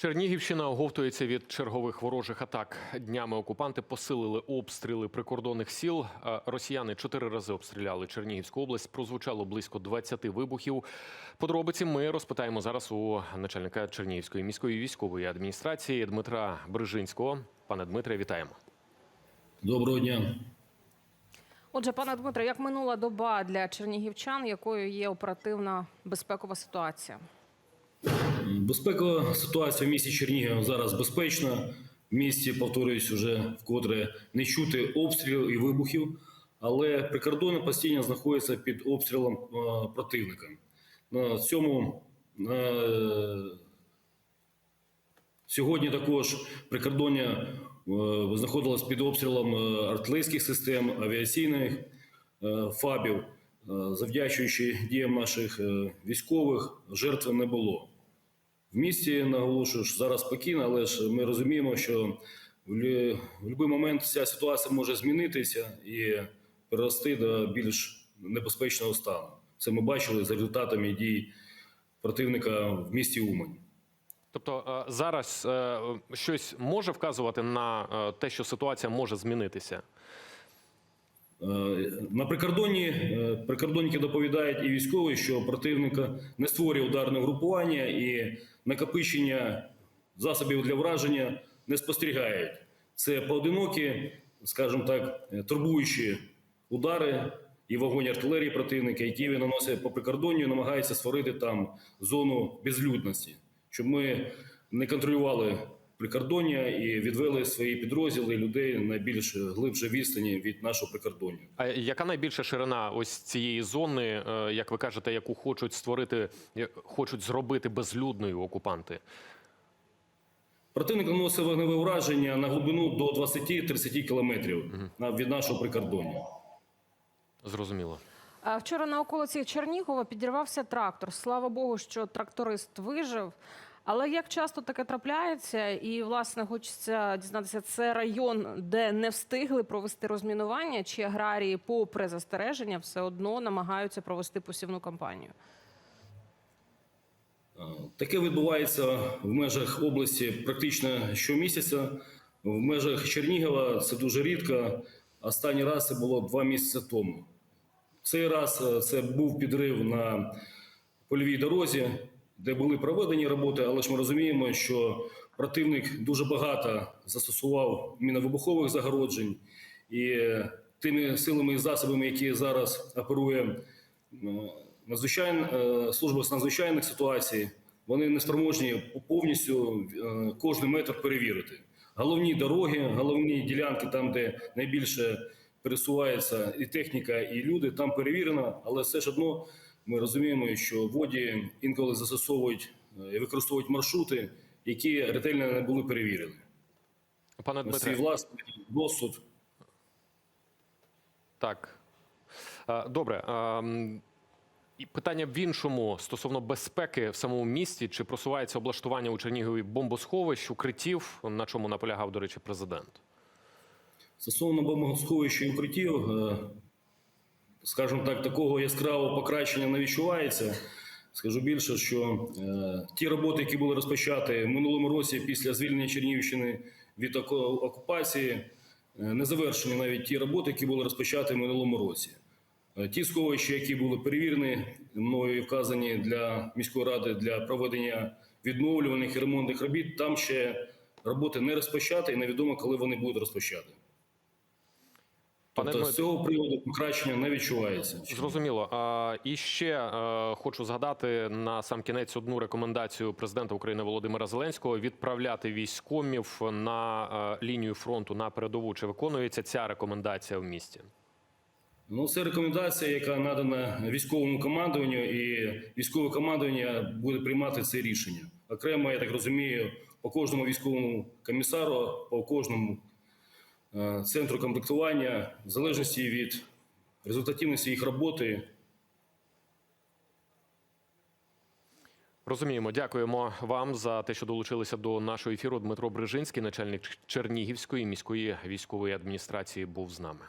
Чернігівщина оговтується від чергових ворожих атак. Днями окупанти посилили обстріли прикордонних сіл. Росіяни чотири рази обстріляли Чернігівську область. Прозвучало близько 20 вибухів. Подробиці ми розпитаємо зараз у начальника Чернігівської міської військової адміністрації Дмитра Брижинського. Пане Дмитре, вітаємо. Доброго дня. Отже, пане Дмитро, як минула доба для чернігівчан, якою є оперативна безпекова ситуація? Безпекова ситуація в місті Чернігів зараз безпечна. В місті, повторююсь, вже вкотре не чути обстрілів і вибухів, але прикордони постійно знаходяться під обстрілом е, противника. На цьому е, сьогодні також прикордоння е, знаходилось під обстрілом артилерійських систем, авіаційних фабів. Завдячуючи діям наших військових, жертв не було. В місті наголошую, що зараз спокійно, але ж ми розуміємо, що в будь-який момент ця ситуація може змінитися і перерости до більш небезпечного стану. Це ми бачили за результатами дій противника в місті Умань. Тобто е, зараз е, щось може вказувати на е, те, що ситуація може змінитися. Е, На прикордонні е, прикордонники доповідають і військові, що противника не створює ударне групування і накопичення засобів для враження не спостерігають. Це поодинокі, скажімо так, турбуючі удари і вогонь артилерії противника, які він наносить по прикордонню, і намагається створити там зону безлюдності, щоб ми не контролювали прикордоння і відвели свої підрозділи людей на більш глибше відстані від нашого прикордоння. А яка найбільша ширина ось цієї зони, е, як ви кажете, яку хочуть створити, хочуть зробити безлюдною окупанти? Противник наносить вогневе ураження на глибину до 20-30 кілометрів на- від нашого прикордоння. Зрозуміло. А Вчора на околиці Чернігова підірвався трактор. Слава Богу, що тракторист вижив. Але як часто таке трапляється, і власне хочеться дізнатися, це район, де не встигли провести розмінування, чи аграрії, попри застереження, все одно намагаються провести посівну кампанію. Е, Таке відбувається в межах області практично щомісяця. В межах Чернігова це дуже рідко. Останній раз це було два місяці тому. Цей раз е, це був підрив на польовій дорозі, де були проведені роботи, але ж ми розуміємо, що противник дуже багато застосував міновибухових загороджень, і тими силами і засобами, які зараз оперує надзвичайна е, служба з надзвичайних ситуацій, вони не спроможні повністю е, кожний метр перевірити. Головні дороги, головні ділянки, там, де найбільше пересувається і техніка, і люди, там перевірено, але все ж одно ми розуміємо, що воді інколи застосовують е, і використовують маршрути, які ретельно не були перевірені. Пане На свій власний досуд. так. Е, Добре. е, І питання в іншому стосовно безпеки в самому місті. Чи просувається облаштування у Чернігові бомбосховищ, укриттів, на чому наполягав, до речі, президент? Стосовно бомбосховища і укриттів, е, скажімо так, такого яскравого покращення не відчувається. Скажу більше, що е, ті роботи, які були розпочаті в минулому році після звільнення Чернігівщини від окупації, е, не завершені навіть ті роботи, які були розпочаті в минулому році. Е, Ті сховища, які були перевірені мною і вказані для міської ради для проведення відновлюваних і ремонтних робіт, там ще роботи не розпочаті і невідомо, коли вони будуть розпочаті. Пане Тобто з цього приводу покращення не відчувається. Зрозуміло. А, і ще е, хочу згадати на сам кінець одну рекомендацію президента України Володимира Зеленського відправляти військомів на е, лінію фронту на передову. Чи виконується ця рекомендація в місті? Ну, це рекомендація, яка надана військовому командуванню, і військове командування буде приймати це рішення. Окремо, я так розумію, по кожному військовому комісару, по кожному центру комплектування, в залежності від результативності їх роботи, Розуміємо, дякуємо вам за те, що долучилися до нашого ефіру. Дмитро Брижинський, начальник Чернігівської міської військової адміністрації, був з нами.